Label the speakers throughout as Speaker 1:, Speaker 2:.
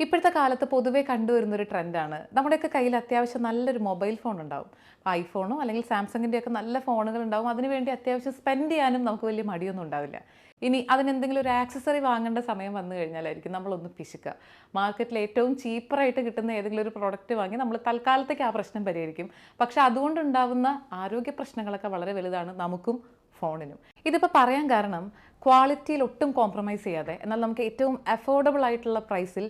Speaker 1: ഇപ്പോഴത്തെ കാലത്ത് പൊതുവേ കണ്ടുവരുന്നൊരു ട്രെൻഡാണ്. നമ്മുടെയൊക്കെ കയ്യിൽ അത്യാവശ്യം നല്ലൊരു മൊബൈൽ ഫോൺ ഉണ്ടാവും ഐഫോണോ അല്ലെങ്കിൽ സാംസങ്ങിന്റെയൊക്കെ നല്ല ഫോണുകൾ ഉണ്ടാവും അതിനുവേണ്ടി അത്യാവശ്യം സ്പെൻഡ് ചെയ്യാനും നമുക്ക് വലിയ മടിയൊന്നും ഉണ്ടാവില്ല. ഇനി അതിനെന്തെങ്കിലും ഒരു ആക്സസറി വാങ്ങേണ്ട സമയം വന്നു കഴിഞ്ഞാലായിരിക്കും നമ്മളൊന്ന് പിശുക്കുക. മാർക്കറ്റിൽ ഏറ്റവും ചീപ്പറായിട്ട് കിട്ടുന്ന ഏതെങ്കിലും ഒരു പ്രോഡക്റ്റ് വാങ്ങി നമ്മൾ തൽക്കാലത്തേക്ക് ആ പ്രശ്നം പരിഹരിക്കും. പക്ഷേ അതുകൊണ്ടുണ്ടാവുന്ന ആരോഗ്യ പ്രശ്നങ്ങളൊക്കെ വളരെ വലുതാണ്. നമുക്കും ഫോണിനും. ഇതിപ്പോൾ പറയാൻ കാരണം ക്വാളിറ്റിയിൽ ഒട്ടും കോംപ്രമൈസ് ചെയ്യാതെ എന്നാൽ നമുക്ക് ഏറ്റവും അഫോർഡബിൾ ആയിട്ടുള്ള പ്രൈസിൽ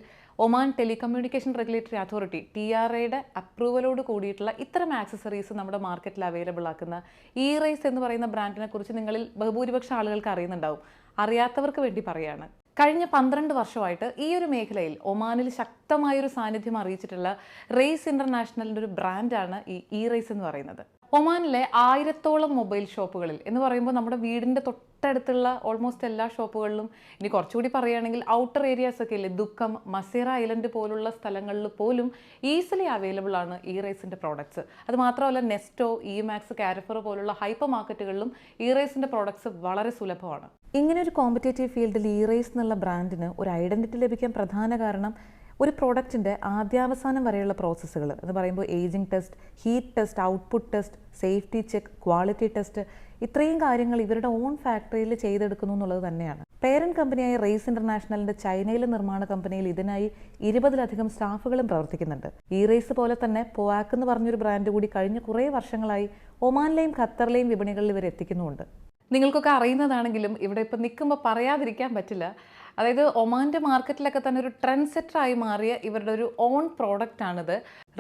Speaker 1: Oman telecommunication regulatory authority T R എയുടെ അപ്രൂവലോട് കൂടിയിട്ടുള്ള ഇത്തരം ആക്സസറീസ് നമ്മുടെ മാർക്കറ്റിൽ അവൈലബിൾ ആക്കുന്ന ഇ റൈസ് എന്ന് പറയുന്ന ബ്രാൻഡിനെ കുറിച്ച് നിങ്ങളിൽ ബഹുഭൂരിപക്ഷം ആളുകൾക്ക് അറിയുന്നുണ്ടാവും. അറിയാത്തവർക്ക് വേണ്ടി പറയാണ്. കഴിഞ്ഞ പന്ത്രണ്ട് വർഷമായിട്ട് ഈ ഒരു മേഖലയിൽ ഒമാനിൽ ശക്തമായൊരു സാന്നിധ്യം അറിയിച്ചിട്ടുള്ള റേസ് ഇന്റർനാഷണലിന്റെ ഒരു ബ്രാൻഡാണ് ഈ ഇ റേസ് എന്ന് പറയുന്നത്. ഒമാനിലെ ആയിരത്തോളം മൊബൈൽ ഷോപ്പുകളിൽ എന്ന് പറയുമ്പോൾ നമ്മുടെ വീടിന്റെ തൊട്ടടുത്തുള്ള ഓൾമോസ്റ്റ് എല്ലാ ഷോപ്പുകളിലും ഇനി കുറച്ചുകൂടി പറയുകയാണെങ്കിൽ ഔട്ടർ ഏരിയാസ് ഒക്കെ ഇല്ലേ ദുഃഖം മസീറ ഐലൻഡ് പോലുള്ള സ്ഥലങ്ങളിൽ പോലും ഈസിലി അവൈലബിൾ ആണ് ഇ റേസിന്റെ പ്രോഡക്ട്സ് അത് മാത്രമല്ല നെസ്റ്റോ ഇ മാക്സ് കാരഫർ പോലുള്ള ഹൈപ്പർ മാർക്കറ്റുകളിലും ഇ റേസിന്റെ പ്രോഡക്ട്സ് വളരെ സുലഭമാണ്. ഇങ്ങനെ ഒരു കോമ്പറ്റേറ്റീവ് ഫീൽഡിൽ ഇ റേസ് എന്നുള്ള ബ്രാൻഡിന് ഒരു ഐഡന്റിറ്റി ലഭിക്കാൻ പ്രധാന കാരണം ഒരു പ്രോഡക്റ്റിന്റെ ആദ്യാവസാനം വരെയുള്ള പ്രോസസ്സുകൾ. എന്ന് പറയുമ്പോൾ ageing test heat test output test safety check quality test ഇത്രയും കാര്യങ്ങൾ ഇവരുടെ ഓൺ ഫാക്ടറിയിൽ ചെയ്തെടുക്കുന്നു എന്നുള്ളത് തന്നെയാണ്. പേരന്റ് കമ്പനിയായ റേസ് ഇന്റർനാഷണലിന്റെ ചൈനയിലെ നിർമ്മാണ കമ്പനിയിൽ ഇതിനായി ഇരുപതിലധികം സ്റ്റാഫുകളും പ്രവർത്തിക്കുന്നുണ്ട്. ഈ റേസ് പോലെ തന്നെ പോവാക്ക് എന്ന് പറഞ്ഞൊരു ബ്രാൻഡ് കൂടി കഴിഞ്ഞ കുറേ വർഷങ്ങളായി ഒമാനിലെയും ഖത്തറിലെയും വിപണികളിൽ ഇവർ എത്തിക്കുന്നുണ്ട് നിങ്ങൾക്കൊക്കെ അറിയുന്നതാണെങ്കിലും ഇവിടെ ഇപ്പം നിൽക്കുമ്പോൾ പറയാതിരിക്കാൻ പറ്റില്ല. അതായത് ഒമാന്റെ മാർക്കറ്റിലൊക്കെ തന്നെ ഒരു ട്രെൻഡ് സെറ്ററായി മാറിയ ഇവരുടെ ഒരു ഓൺ പ്രോഡക്റ്റ് ആണിത്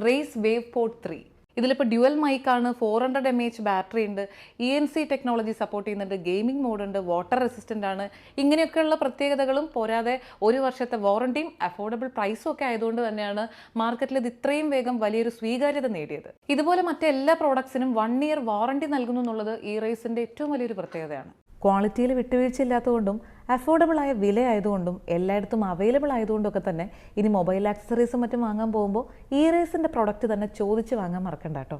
Speaker 1: റേസ് വേവ് പോർട്ട് ത്രീ ഇതിലിപ്പോൾ dual മൈക്കാണ് four hundred M H battery ഉണ്ട് E N C technology support ചെയ്യുന്നുണ്ട് ഗെയിമിംഗ് മോഡുണ്ട് വാട്ടർ റെസിസ്റ്റന്റ് ആണ്. ഇങ്ങനെയൊക്കെയുള്ള പ്രത്യേകതകളും പോരാതെ ഒരു വർഷത്തെ വാറണ്ടിയും അഫോർഡബിൾ പ്രൈസും ഒക്കെ ആയതുകൊണ്ട് തന്നെയാണ് മാർക്കറ്റിൽ ഇത് ഇത്രയും വേഗം വലിയൊരു സ്വീകാര്യത നേടിയത്. ഇതുപോലെ മറ്റെല്ലാ പ്രോഡക്ട്സിനും വൺ ഇയർ വാറണ്ടി നൽകുന്നു എന്നുള്ളത് ഈ റേസിന്റെ ഏറ്റവും വലിയൊരു പ്രത്യേകതയാണ്. ക്വാളിറ്റിയിൽ വിട്ടുവീഴ്ച ഇല്ലാത്തതുകൊണ്ടും അഫോർഡബിൾ ആയ വില ആയതുകൊണ്ടും എല്ലായിടത്തും അവൈലബിൾ ആയതുകൊണ്ടൊക്കെ തന്നെ ഇനി മൊബൈൽ ആക്സസറീസും മറ്റും വാങ്ങാൻ പോകുമ്പോൾ ഈ റേസിന്റെ പ്രൊഡക്റ്റ് തന്നെ ചോദിച്ച് വാങ്ങാൻ മറക്കണ്ട കേട്ടോ.